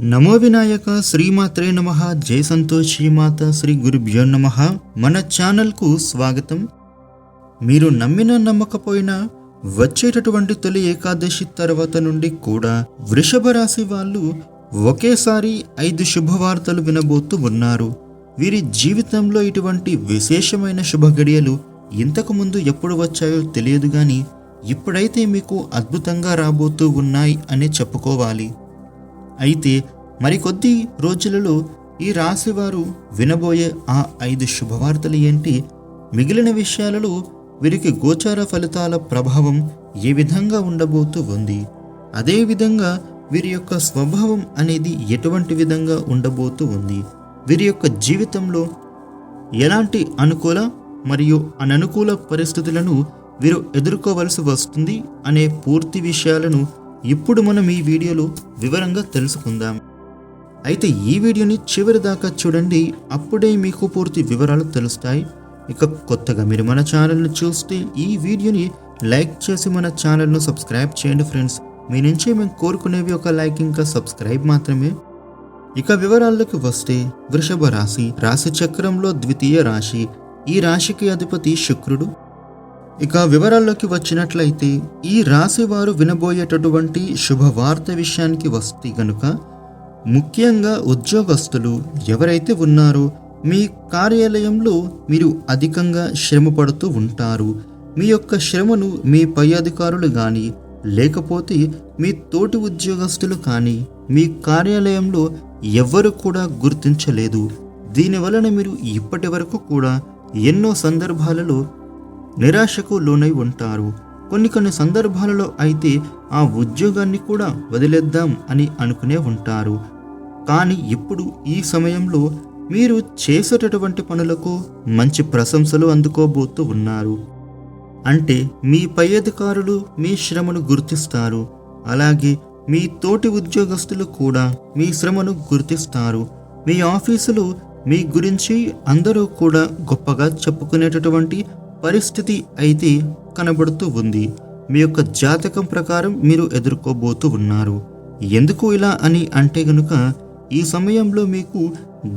నమో వినాయక శ్రీమాత్రే నమ జై సంతోష్ శ్రీమాత శ్రీ గురుభ్యో నమ. మన ఛానల్కు స్వాగతం. మీరు నమ్మిన నమ్మకపోయినా వచ్చేటటువంటి తొలి ఏకాదశి తర్వాత నుండి కూడా వృషభ రాశి వాళ్ళు ఒకేసారి ఐదు శుభవార్తలు వినబోతూ ఉన్నారు. వీరి జీవితంలో ఇటువంటి విశేషమైన శుభగడియలు గడియలు ఇంతకుముందు ఎప్పుడు వచ్చాయో తెలియదు గాని ఇప్పుడైతే మీకు అద్భుతంగా రాబోతూ ఉన్నాయి అని చెప్పుకోవాలి. అయితే మరికొద్ది రోజులలో ఈ రాశివారు వినబోయే ఆ ఐదు శుభవార్తలు ఏంటి? మిగిలిన విషయాలలో వీరికి గోచార ఫలితాల ప్రభావం ఏ విధంగా ఉండబోతూ ఉంది? అదేవిధంగా వీరి యొక్క స్వభావం అనేది ఎటువంటి విధంగా ఉండబోతూ ఉంది? వీరి యొక్క జీవితంలో ఎలాంటి అనుకూల మరియు అననుకూల పరిస్థితులను వీరు ఎదుర్కోవలసి వస్తుంది అనే పూర్తి విషయాలను ఇప్పుడు మనం ఈ వీడియోలో వివరంగా తెలుసుకుందాం. అయితే ఈ వీడియోని చివరి దాకా చూడండి అప్పుడే మీకు పూర్తి వివరాలు తెలుస్తాయి. ఇక కొత్తగా మీరు మన ఛానల్ని చూస్తే ఈ వీడియోని లైక్ చేసి మన ఛానల్ను సబ్స్క్రైబ్ చేయండి ఫ్రెండ్స్. మీ నుంచి మేము కోరుకునేవి ఒక లైక్ ఇంకా సబ్స్క్రైబ్ మాత్రమే. ఇక వివరాల్లోకి వస్తే వృషభ రాశి రాశి చక్రంలో ద్వితీయ రాశి. ఈ రాశికి అధిపతి శుక్రుడు. ఇక వివరాల్లోకి వచ్చినట్లయితే ఈ రాశివారు వినబోయేటటువంటి శుభవార్త విషయానికి వస్తే గనుక ముఖ్యంగా ఉద్యోగస్తులు ఎవరైతే ఉన్నారో మీ కార్యాలయంలో మీరు అధికంగా శ్రమ పడుతూ ఉంటారు. మీ యొక్క శ్రమను మీ పై అధికారులు కానీ లేకపోతే మీ తోటి ఉద్యోగస్తులు కానీ మీ కార్యాలయంలో ఎవ్వరు కూడా గుర్తించలేదు. దీనివలన మీరు ఇప్పటి వరకు కూడా ఎన్నో సందర్భాలలో నిరాశకు లోనై ఉంటారు. కొన్ని కొన్ని సందర్భాలలో అయితే ఆ ఉద్యోగాన్ని కూడా వదిలేద్దాం అని అనుకునే ఉంటారు. కానీ ఇప్పుడు ఈ సమయంలో మీరు చేసేటటువంటి పనులకు మంచి ప్రశంసలు అందుకోబోతూ ఉన్నారు. అంటే మీ పై అధికారులు మీ శ్రమను గుర్తిస్తారు. అలాగే మీ తోటి ఉద్యోగస్తులు కూడా మీ శ్రమను గుర్తిస్తారు. మీ ఆఫీసులు మీ గురించి అందరూ కూడా గొప్పగా చెప్పుకునేటటువంటి పరిస్థితి అయితే కనబడుతూ ఉంది. మీ యొక్క జాతకం ప్రకారం మీరు ఎదుర్కోబోతూ ఉన్నారు. ఎందుకు ఇలా అని అంటే గనుక ఈ సమయంలో మీకు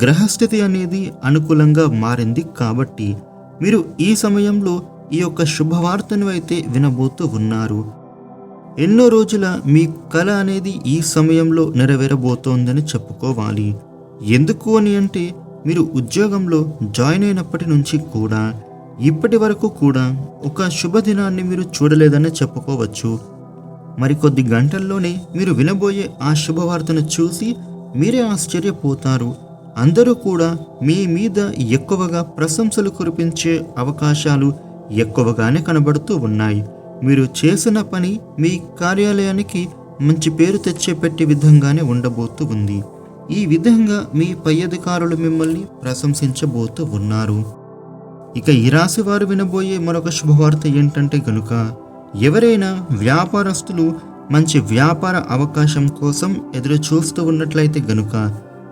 గ్రహస్థితి అనేది అనుకూలంగా మారింది కాబట్టి మీరు ఈ సమయంలో ఈ యొక్క శుభవార్తను అయితే వినబోతూ ఉన్నారు. ఎన్నో రోజుల మీ కళ అనేది ఈ సమయంలో నెరవేరబోతోందని చెప్పుకోవాలి. ఎందుకు అని అంటే మీరు ఉద్యోగంలో జాయిన్ అయినప్పటి నుంచి కూడా ఇప్పటి వరకు కూడా ఒక శుభదినాన్ని మీరు చూడలేదని చెప్పుకోవచ్చు. మరికొద్ది గంటల్లోనే మీరు వినబోయే ఆ శుభవార్తను చూసి మీరే ఆశ్చర్యపోతారు. అందరూ కూడా మీ మీద ఎక్కువగా ప్రశంసలు కురిపించే అవకాశాలు ఎక్కువగానే కనబడుతూ ఉన్నాయి. మీరు చేసిన పని మీ కార్యాలయానికి మంచి పేరు తెచ్చేపెట్టే విధంగానే ఉండబోతూ ఉంది. ఈ విధంగా మీ పై అధికారులు మిమ్మల్ని ప్రశంసించబోతూ ఉన్నారు. ఇక ఈ రాశి వారు వినబోయే మరొక శుభవార్త ఏంటంటే గనుక ఎవరైనా వ్యాపారస్తులు మంచి వ్యాపార అవకాశం కోసం ఎదురు చూస్తూ ఉన్నట్లయితే గనుక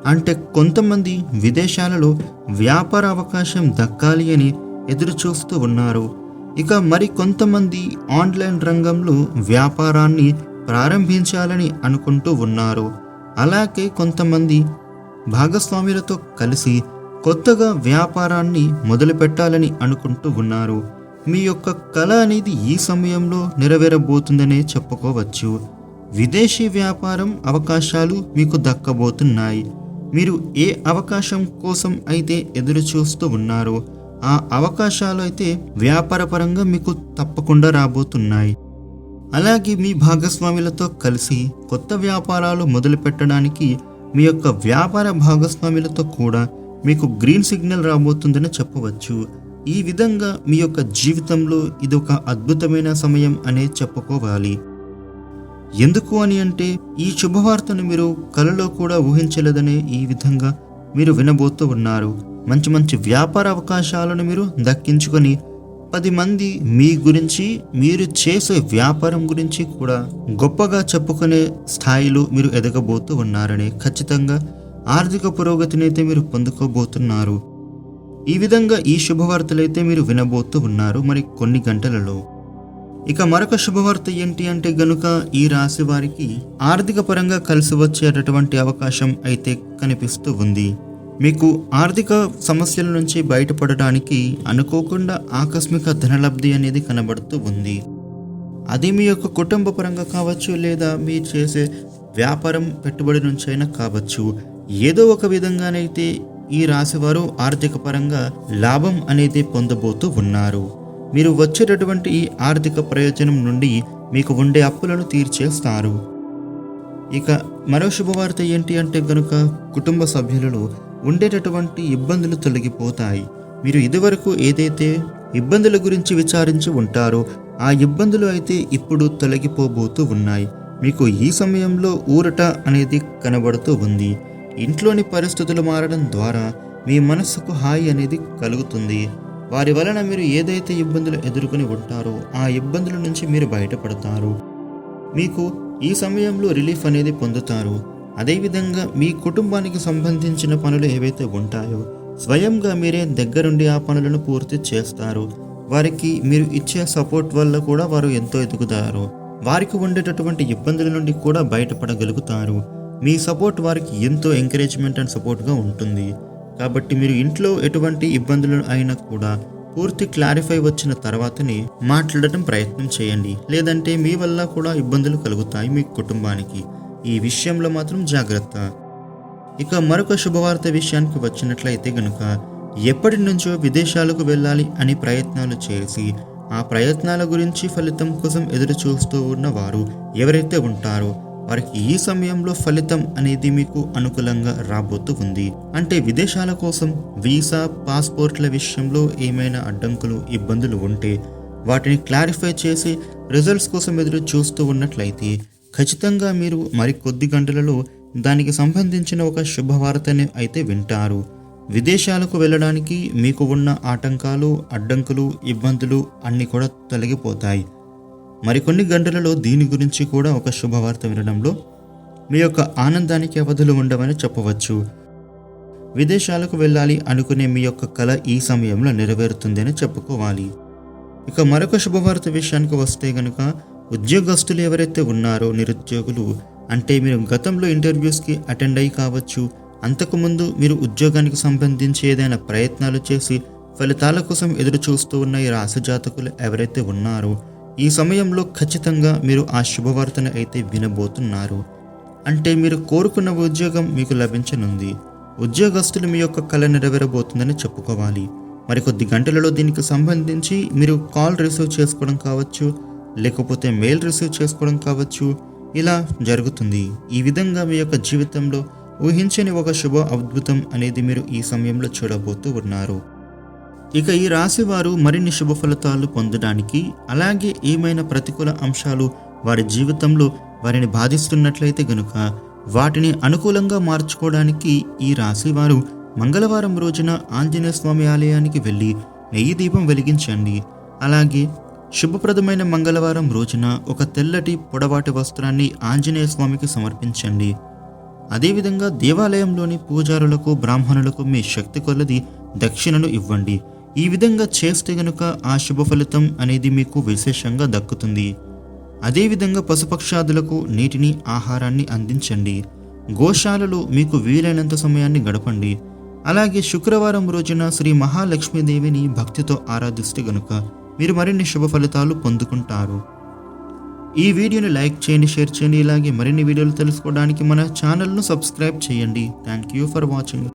అంటే కొంతమంది విదేశాలలో వ్యాపార అవకాశం దక్కాలి అని ఎదురు చూస్తూ ఉన్నారు. ఇక మరి కొంతమంది ఆన్లైన్ రంగంలో వ్యాపారాన్ని ప్రారంభించాలని అనుకుంటూ ఉన్నారు. అలాగే కొంతమంది భాగస్వాములతో కలిసి కొత్తగా వ్యాపారాన్ని మొదలుపెట్టాలని అనుకుంటూ ఉన్నారు. మీ యొక్క కళ అనేది ఈ సమయంలో నెరవేరబోతుందనే చెప్పుకోవచ్చు. విదేశీ వ్యాపారం అవకాశాలు మీకు దక్కబోతున్నాయి. మీరు ఏ అవకాశం కోసం అయితే ఎదురు చూస్తూ ఉన్నారో ఆ అవకాశాలు అయితే వ్యాపారపరంగా మీకు తప్పకుండా రాబోతున్నాయి. అలాగే మీ భాగస్వాములతో కలిసి కొత్త వ్యాపారాలు మొదలు పెట్టడానికి మీ యొక్క వ్యాపార భాగస్వాములతో కూడా మీకు గ్రీన్ సిగ్నల్ రాబోతుందని చెప్పవచ్చు. ఈ విధంగా మీ యొక్క జీవితంలో ఇది ఒక అద్భుతమైన సమయం అనే చెప్పుకోవాలి. ఎందుకు అని అంటే ఈ శుభవార్తను మీరు కలలో కూడా ఊహించలేదనే ఈ విధంగా మీరు వినబోతూ ఉన్నారు. మంచి మంచి వ్యాపార అవకాశాలను మీరు దక్కించుకొని పది మంది మీ గురించి మీరు చేసే వ్యాపారం గురించి కూడా గొప్పగా చెప్పుకునే స్థాయిలో మీరు ఎదగబోతూ ఉన్నారని ఖచ్చితంగా ఆర్థిక పురోగతిని అయితే మీరు పొందుకోబోతున్నారు. ఈ విధంగా ఈ శుభవార్తలైతే మీరు వినబోతూ ఉన్నారు మరి కొన్ని గంటలలో. ఇక మరొక శుభవార్త ఏంటి అంటే గనుక ఈ రాశి వారికి ఆర్థిక పరంగా కలిసి వచ్చేటటువంటి అవకాశం అయితే కనిపిస్తూ ఉంది. మీకు ఆర్థిక సమస్యల నుంచి బయటపడడానికి అనుకోకుండా ఆకస్మిక ధనలబ్ధి అనేది కనబడుతూ ఉంది. అది మీ యొక్క కుటుంబ పరంగా కావచ్చు లేదా మీరు చేసే వ్యాపారం పెట్టుబడి నుంచైనా కావచ్చు. ఏదో ఒక విధంగానైతే ఈ రాశివారు ఆర్థిక పరంగా లాభం అనేది పొందబోతూ ఉన్నారు. మీరు వచ్చేటటువంటి ఈ ఆర్థిక ప్రయోజనం నుండి మీకు ఉండే అప్పులను తీర్చేస్తారు. ఇక మరో శుభవార్త ఏంటి అంటే గనుక కుటుంబ సభ్యులలో ఉండేటటువంటి ఇబ్బందులు తొలగిపోతాయి. మీరు ఇదివరకు ఏదైతే ఇబ్బందుల గురించి విచారించి ఉంటారో ఆ ఇబ్బందులు అయితే ఇప్పుడు తొలగిపోబోతూ ఉన్నాయి. మీకు ఈ సమయంలో ఊరట అనేది కనబడుతూ ఉంది. ఇంట్లోని పరిస్థితులు మారడం ద్వారా మీ మనస్సుకు హాయి అనేది కలుగుతుంది. వారి వలన మీరు ఏదైతే ఇబ్బందులు ఎదుర్కొని ఉంటారో ఆ ఇబ్బందుల నుంచి మీరు బయటపడతారు. మీకు ఈ సమయంలో రిలీఫ్ అనేది పొందుతారు. అదేవిధంగా మీ కుటుంబానికి సంబంధించిన పనులు ఏవైతే ఉంటాయో స్వయంగా మీరే దగ్గరుండి ఆ పనులను పూర్తి చేస్తారు. వారికి మీరు ఇచ్చే సపోర్ట్ వల్ల కూడా వారు ఎంతో ఎదుగుతారు. వారికి ఉండేటటువంటి ఇబ్బందుల నుండి కూడా బయటపడగలుగుతారు. మీ సపోర్ట్ వారికి ఎంతో ఎంకరేజ్మెంట్ అండ్ సపోర్ట్గా ఉంటుంది. కాబట్టి మీరు ఇంట్లో ఎటువంటి ఇబ్బందులు అయినా కూడా పూర్తి క్లారిఫై వచ్చిన తర్వాతనే మాట్లాడటం ప్రయత్నం చేయండి. లేదంటే మీ వల్ల కూడా ఇబ్బందులు కలుగుతాయి మీ కుటుంబానికి. ఈ విషయంలో మాత్రం జాగ్రత్త. ఇక మరొక శుభవార్త విషయానికి వచ్చినట్లయితే గనుక ఎప్పటి నుంచో విదేశాలకు వెళ్ళాలి అని ప్రయత్నాలు చేసి ఆ ప్రయత్నాల గురించి ఫలితం కోసం ఎదురు చూస్తూ ఉన్నవారు ఎవరైతే ఉంటారో వారికి ఈ సమయంలో ఫలితం అనేది మీకు అనుకూలంగా రాబోతూ ఉంది అంటే విదేశాల కోసం వీసా పాస్పోర్ట్ల విషయంలో ఏమైనా అడ్డంకులు ఇబ్బందులు ఉంటే వాటిని క్లారిఫై చేసి రిజల్ట్స్ కోసం ఎదురు చూస్తూ ఉన్నట్లయితే ఖచ్చితంగా మీరు మరికొద్ది గంటలలో దానికి సంబంధించిన ఒక శుభవార్తని అయితే వింటారు. విదేశాలకు వెళ్ళడానికి మీకు ఉన్న ఆటంకాలు అడ్డంకులు ఇబ్బందులు అన్నీ కూడా తొలగిపోతాయి. మరికొన్ని గంటలలో దీని గురించి కూడా ఒక శుభవార్త వినడంలో మీ యొక్క ఆనందానికి అవధులు ఉండవని చెప్పవచ్చు. విదేశాలకు వెళ్ళాలి అనుకునే మీ యొక్క కళ ఈ సమయంలో నెరవేరుతుందని చెప్పుకోవాలి. ఇక మరొక శుభవార్త విషయానికి వస్తే గనుక ఉద్యోగస్తులు ఎవరైతే ఉన్నారో నిరుద్యోగులు అంటే మీరు గతంలో ఇంటర్వ్యూస్కి అటెండ్ అయ్యి కావచ్చు అంతకుముందు మీరు ఉద్యోగానికి సంబంధించి ఏదైనా ప్రయత్నాలు చేసి ఫలితాల కోసం ఎదురు చూస్తూ ఉన్న ఈ రాశి జాతకులు ఎవరైతే ఉన్నారో ఈ సమయంలో ఖచ్చితంగా మీరు ఆ శుభవార్తను అయితే వినబోతున్నారు. అంటే మీరు కోరుకున్న ఉద్యోగం మీకు లభించనుంది. ఉద్యోగస్తులు మీ యొక్క కళ నెరవేరబోతుందని చెప్పుకోవాలి. మరికొద్ది గంటలలో దీనికి సంబంధించి మీరు కాల్ రిసీవ్ చేసుకోవడం కావచ్చు లేకపోతే మెయిల్ రిసీవ్ చేసుకోవడం కావచ్చు ఇలా జరుగుతుంది. ఈ విధంగా మీ యొక్క జీవితంలో ఊహించని ఒక శుభ అద్భుతం అనేది మీరు ఈ సమయంలో చూడబోతూ ఉన్నారు. ఇక ఈ రాశి వారు మరిన్ని శుభ ఫలితాలు పొందడానికి అలాగే ఏమైనా ప్రతికూల అంశాలు వారి జీవితంలో వారిని బాధిస్తున్నట్లయితే గనుక వాటిని అనుకూలంగా మార్చుకోవడానికి ఈ రాశి వారు మంగళవారం రోజున ఆంజనేయ స్వామి ఆలయానికి వెళ్ళి నెయ్యి దీపం వెలిగించండి. అలాగే శుభప్రదమైన మంగళవారం రోజున ఒక తెల్లటి పొడవాటి వస్త్రాన్ని ఆంజనేయ స్వామికి సమర్పించండి. అదేవిధంగా దేవాలయంలోని పూజారులకు బ్రాహ్మణులకు మీ శక్తి కొలది దక్షిణను ఇవ్వండి. ఈ విధంగా చేస్తే గనుక ఆ శుభ ఫలితం అనేది మీకు విశేషంగా దక్కుతుంది. అదేవిధంగా పశుపక్షాదులకు నీటిని ఆహారాన్ని అందించండి. గోశాలలో మీకు వీలైనంత సమయాన్ని గడపండి. అలాగే శుక్రవారం రోజున శ్రీ మహాలక్ష్మీదేవిని భక్తితో ఆరాధిస్తే గనుక మీరు మరిన్ని శుభ ఫలితాలు పొందుకుంటారు. ఈ వీడియోని లైక్ చేయండి షేర్ చేయండి. ఇలాగే మరిన్ని వీడియోలు తెలుసుకోవడానికి మన ఛానల్ను సబ్స్క్రైబ్ చేయండి. Thank you for watching